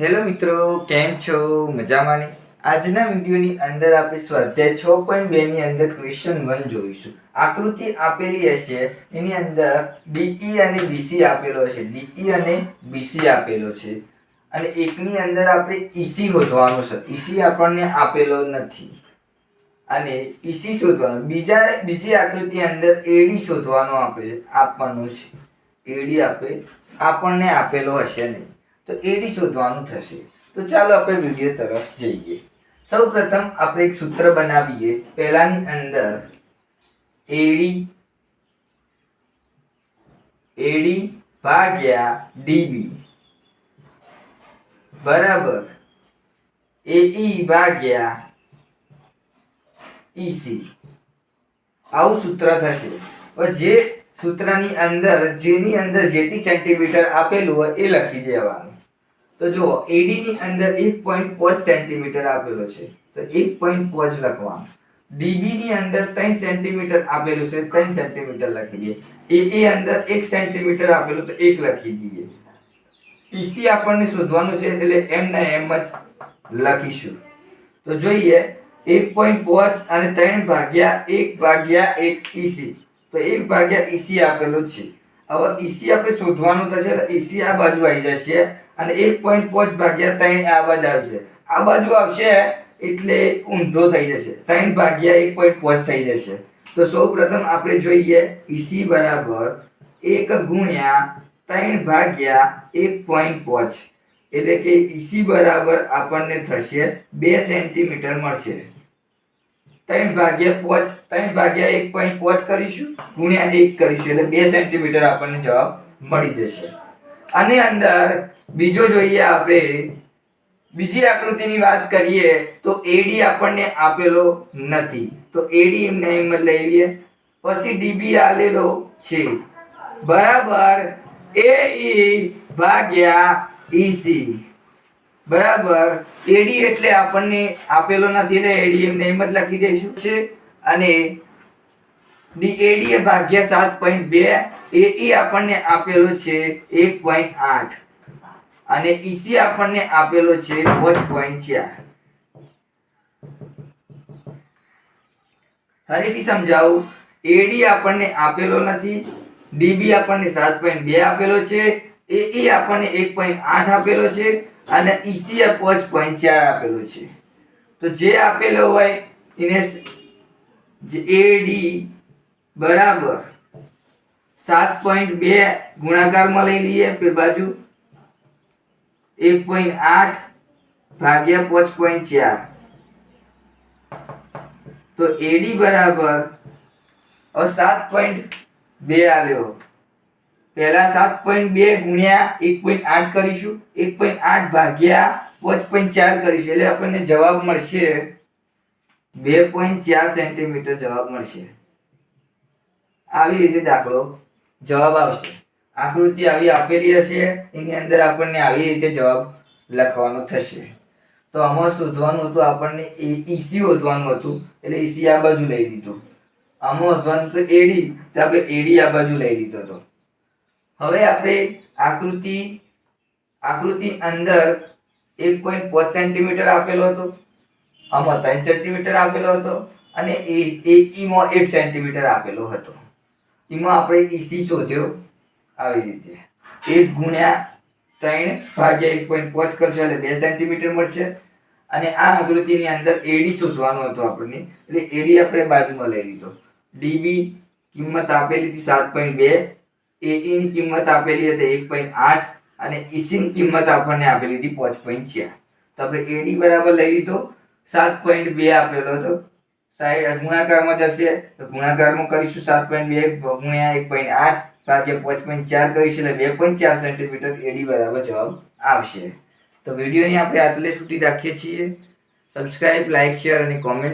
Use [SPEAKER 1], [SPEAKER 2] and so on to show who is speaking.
[SPEAKER 1] Hello મિત્રો, કેમ છો? મજામાં ને આજના વિડીયોની અંદર આપણે સ્વાધ્યાય છ પોઈન્ટ બે ની અંદર ક્વેશ્ચન વન જોઈશું. આકૃતિ આપેલી હશે, એની અંદર ડીઈ અને બીસી આપેલો હશે. ડીઈ અને બીસી આપેલો છે. અને એકની અંદર આપણે ઈસી શોધવાનું છે. ઈસી આપણને આપેલો નથી. અને ઈસી શોધવાનો, બીજા, બીજી આકૃતિ અંદર એડી શોધવાનું આપે છે, આપવાનું છે. એડી આપે, આપણને આપેલો હશે નહીં. તો એડી શોધવાનું થશે. તો ચાલો આપણે વીડિયો તરફ જઈએ. સૌ પ્રથમ આપણે એક સૂત્ર બનાવીએ. પહેલાની અંદર એડી એડી ભાગ્યા ડીબી બરાબર. એઈ ભાગ્યા ઈસી આવું સૂત્ર થશે. જે સૂત્રની અંદર, જેની અંદર જેટલી સેન્ટીમીટર આપેલું હોય એ લખી દેવાનું. તો જુઓ એડીની અંદર એક પોઈન્ટ પાંચ સેન્ટીમીટર આપેલો છે. તો એક પોઈન્ટ પાંચ લખવાનું. ડીબી ની અંદર ત્રણ સેન્ટીમીટર આપેલું છે, ત્રણ સેન્ટીમીટર લખી દઈએ. એ એ અંદર એક સેન્ટીમીટર આપેલું, તો એક લખી દઈએ. ઈસી આપણને શોધવાનું છે, એટલે એમના એમ જ લખીશું. તો જોઈએ, એક પોઈન્ટ પાંચ અને ત્રણ ભાગ્યા એક ભાગ્યા એક ઈસી તો એક ભાગ્યા ઈસી આપેલું છે. હવે ઈસી આપણે શોધવાનું થશે એટલે ઈસી આ બાજુ આવી જશે અને એક પોઈન્ટ પાંચ ભાગ્યા ત્રણ આ બાજુ આવશે. આ બાજુ આવશે એટલે ઊંધો થઈ જશે. ત્રણ ભાગ્યા એક પોઈન્ટ પાંચ થઈ જશે. તો સૌ પ્રથમ આપણે જોઈએ ઈસી બરાબર એક ગુણ્યા ત્રણ ભાગ્યા એક પોઈન્ટ પાંચ. એટલે કે ઈસી બરાબર આપણને થશે બે સેન્ટીમીટર મળશે. ત્રણ ભાગ્યા પાંચ, ત્રણ ભાગ્યા એક પોઈન્ટ પાંચ કરીશું, ગુણ્યા એક કરીશું, એટલે બે સેન્ટીમીટર આપણને જવાબ મળી જશે. આની અંદર બીજો જોઈએ આપણે, બીજી આકૃતિની વાત કરીએ, તો એડી આપણને આપેલો નથી. તો એડી એમને એમ લઈએ પછી ડીબી આલેલો છે. બરાબર? એ ભાગ્યા ઈસી બરાબર. એડી એટલે આપણને આપેલો નથી એટલે એડી એમને એમ જ લખી દઈશું. છે? અને ડી એડી એ ભાગ્યા સાત પોઈન્ટ બે, એ આપણને આપેલો છે એક પોઈન્ટ આઠ. અને ઈસી આપણને આપેલો છે પાંચ પોઈન્ટ ચાર. ફરીથી સમજાવું. એડી આપણને આપેલો નથી. ડીબી આપણને સાત પોઈન્ટ બે આપેલો છે. એ આપણને એક પોઈન્ટ આઠ આપેલો છે. અને ઈસી પાંચ પોઈન્ટ ચાર આપેલું છે. તો જે આપેલો હોય, એને એડી બરાબર સાત પોઈન્ટ બે ગુણાકારમાં લઈ લઈએ પે બાજુ એક પોઈન્ટ આઠ ભાગ્યા પાંચ પોઈન્ટ ચાર. તો એડી બરાબર સાત પોઈન્ટ બે આલ્યો. પહેલા સાત પોઈન્ટ બે ગુણ્યા એક પોઈન્ટ આઠ કરીશું. એક પોઈન્ટ આઠ ભાગ્યા પાંચ પોઈન્ટ ચાર કરીશું. એટલે આપણને જવાબ મળશે બે પોઈન્ટ ચાર સેન્ટીમીટર જવાબ મળશે. આવી રીતે દાખલો જવાબ આવશે. આકૃતિ આવી આપેલી હશે. એની અંદર આપણને આવી રીતે જવાબ લખવાનો થશે. તો આમાં શોધવાનું હતું, આપણને એ ઈસી શોધવાનું હતું. એટલે ઈસી આ બાજુ લઈ લીધું. આમાં શોધવાનું તો એડી તો આપણે એડી આ બાજુ લઈ લીધો હતો. હવે આપણે આકૃતિ આકૃતિ અંદર એક પોઈન્ટ પાંચ સેન્ટીમીટર આપેલો હતો, આમાં ત્રણ સેન્ટીમીટર આપેલો હતો અને એ ઈમાં એક સેન્ટીમીટર આપેલો હતો. એમાં આપણે ઈસી શોધ્યો. આવી રીતે. એક ગુણ્યા ત્રણ ભાગ્યા એક પોઈન્ટ પાંચ કરશો, એટલે બે સેન્ટીમીટર મળશે. અને આ આકૃતિની અંદર એડી શોધવાનો હતો આપણને. એટલે એડી આપણે બાજુમાં લઈ લીધો. ડીબી કિંમત આપેલી હતી સાત પોઈન્ટ બે. એઈ ની કિંમત આપેલી હતી એક પોઈન્ટ આઠ અને ઈસી ની કિંમત આપણને આપેલી હતી પાંચ પોઈન્ટ ચાર. તો આપણે એડી બરાબર લઈ લીધો. સાત પોઈન્ટ બે આપેલો હતો. સાઈડ ગુણાકારમાં જશે તો ગુણાકારમાં કરીશું સાત પોઈન્ટ બે ગુણ્યા એક પોઈન્ટ આઠ ભાગ્યા પાંચ પોઈન્ટ ચાર કરીશું એટલે બે પોઈન્ટ ચાર સેન્ટીમીટર એડી બરાબર જવાબ આવશે. તો વિડીયોની આપણે આટલે સુધી રાખીએ છીએ. સબસ્ક્રાઈબ લાઇક શેર અને કોમેન્ટ